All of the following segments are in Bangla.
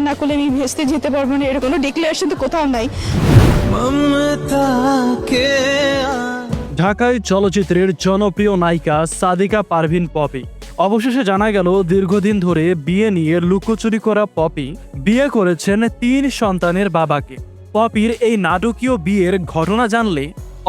না করলে আমি ভেস্তে যেতে পারব না এরকম ডিক্লারেশন তো কোথাও নাই। ঢাকায় চলচ্চিত্রের জনপ্রিয় নায়িকা সাদিকা পারভিন পপি। অবশেষে জানা গেল দীর্ঘদিন ধরে বিয়ে নিয়ে লুকোচুরি করা পপি বিয়ে করেছেন তিন সন্তানের বাবাকে। পপির এই নাটকীয় বিয়ের ঘটনা জানলে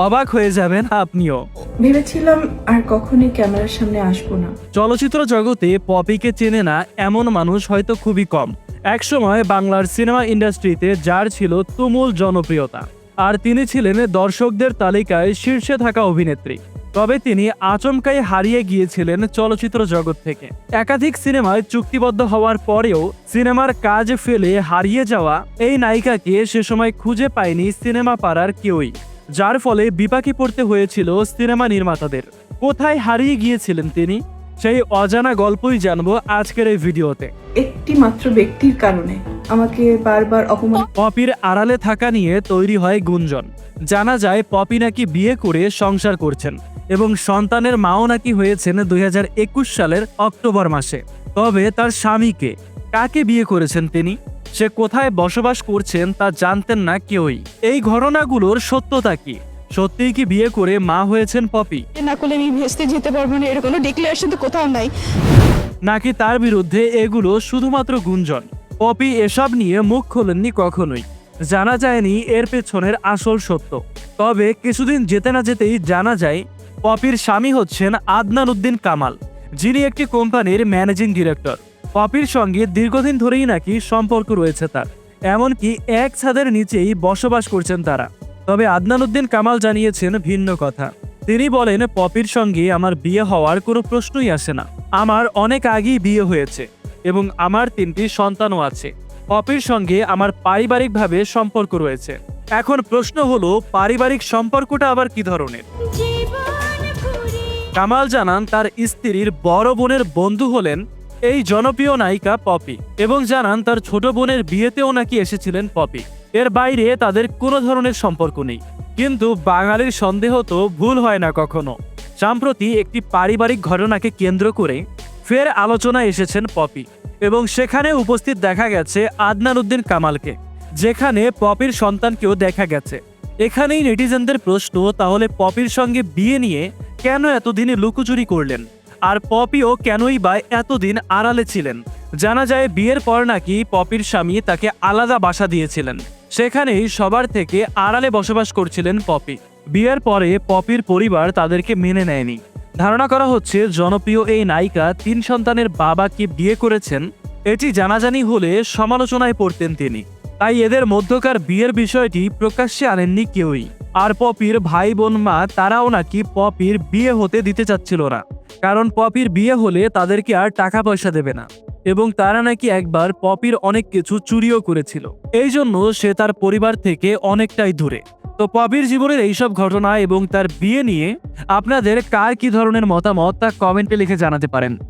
অবাক হয়ে যাবেন আপনিও। ভেবেছিলাম আর কখনই ক্যামেরার সামনে আসব না। চলচ্চিত্র জগতে পপিকে চেনে না এমন মানুষ হয়তো খুবই কম। একসময় বাংলার সিনেমা ইন্ডাস্ট্রিতে যার ছিল তুমুল জনপ্রিয়তা, আর তিনি ছিলেন দর্শকদের তালিকায় শীর্ষে থাকা অভিনেত্রী। তবে তিনি আচমকাই হারিয়ে গিয়েছিলেন চলচ্চিত্র জগৎ থেকে। একাধিক সিনেমায় চুক্তিবদ্ধ হওয়ার পরেও সিনেমার কাজ ফেলে হারিয়ে যাওয়া এই নায়িকাকে সে সময় খুঁজে পায়নি সিনেমা পাড়ার কেউই, যার ফলে বিপাকে পড়তে হয়েছিল সিনেমা নির্মাতাদের। কোথায় হারিয়ে গিয়েছিলেন তিনি? সেই অজানা গল্পই জানব আজকের এই ভিডিওতে। একটি মাত্র ব্যক্তির কারণে আমাকে বারবার অপমান পপির আড়ালে থাকা নিয়ে তৈরি হয় গুঞ্জন। জানা যায় পপি নাকি বিয়ে করে সংসার করছেন এবং সন্তানের মাও নাকি হয়েছেন দুই হাজার একুশ সালের অক্টোবর মাসে। তবে তার স্বামীকে কাকে বিয়ে করেছেন তিনি? সে কোথায় বসবাস করছেন তা জানতেন না কেউই। এই ঘটনাগুলোর সত্যতা কি? সত্যিই কি বিয়ে করে মা হয়েছেন পপি? না করলে আমি ভেস্তে যেতে পারব না এর কোনো ডিক্লারেশন তো কোথাও নাই। নাকি তার বিরুদ্ধে এগুলো শুধুমাত্র গুঞ্জন? পপি এসব নিয়ে মুখ খোলেননি কখনোই। জানা যায়নি এর পেছনের আসল সত্য। তবে কিছুদিন যেতে না যেতেই জানা যায় পপির স্বামী হচ্ছেন আদনান উদ্দিন কামাল যিনি একটি কোম্পানির ম্যানেজিং ডিরেক্টর। পপির সঙ্গে দীর্ঘদিন ধরেই নাকি সম্পর্ক রয়েছে তার এমনকি এক ছাদের নিচেই বসবাস করছেন তারা। তবে আদনান উদ্দিন কামাল জানিয়েছেন ভিন্ন কথা। তিনি বলেন, পপির সঙ্গে আমার বিয়ে হওয়ার কোনো প্রশ্নই আসে না। আমার অনেক আগেই বিয়ে হয়েছে এবং আমার তিনটি সন্তানও আছে। পপির সঙ্গে আমার পারিবারিকভাবে সম্পর্ক রয়েছে। এখন প্রশ্ন হলো, পারিবারিক সম্পর্কটা আবার কি ধরনের? কামাল জানান, তার স্ত্রীর বড় বোনের বন্ধু হলেন এই জনপ্রিয় নায়িকা পপি এবং জানান, তার ছোট বোনের বিয়েতেও নাকি এসেছিলেন পপি। এর বাইরে তাদের কোনো ধরনের সম্পর্ক নেই। কিন্তু বাঙালির সন্দেহ তো ভুল হয় না কখনো। সম্প্রতি একটি পারিবারিক ঘটনাকে কেন্দ্র করে ফের আলোচনায় এসেছেন পপি এবং সেখানে উপস্থিত দেখা গেছে আদনান উদ্দিন কামালকে, যেখানে পপির সন্তানকেও দেখা গেছে। এখানেই নেটিজেনদের প্রশ্ন, তাহলে পপির সঙ্গে বিয়ে নিয়ে কেন এতদিনে লুকোচুরি করলেন? আর পপিও কেনই বা এতদিন আড়ালে ছিলেন? জানা যায় বিয়ের পর নাকি পপির স্বামী তাকে আলাদা বাসা দিয়েছিলেন। সেখানেই সবার থেকে আড়ালে বসবাস করছিলেন পপি। বিয়ের পরে পপির পরিবার তাদেরকে মেনে নেয়নি। ধারণা করা হচ্ছে জনপ্রিয় এই নায়িকা তিন সন্তানের বাবাকে বিয়ে করেছেন। এটি জানাজানি হলে সমালোচনায় পড়তেন তিনি। তাই এদের মধ্যকার বিয়ের বিষয়টি প্রকাশ্যে আনেননি কেউই। আর পপির ভাই বোন মা তারাও নাকি পপির বিয়ে হতে দিতে চাচ্ছিল না। কারণ পপির বিয়ে হলে তাদেরকে আর টাকা পয়সা দেবে না। এবং তারা নাকি একবার পপির অনেক কিছু চুরিও করেছিল। এই জন্য সে তার পরিবার থেকে অনেকটাই দূরে। তো পপির জীবনের এইসব ঘটনা এবং তার বিয়ে নিয়ে আপনাদের কার কি ধরনের মতামত তা কমেন্টে লিখে জানাতে পারেন।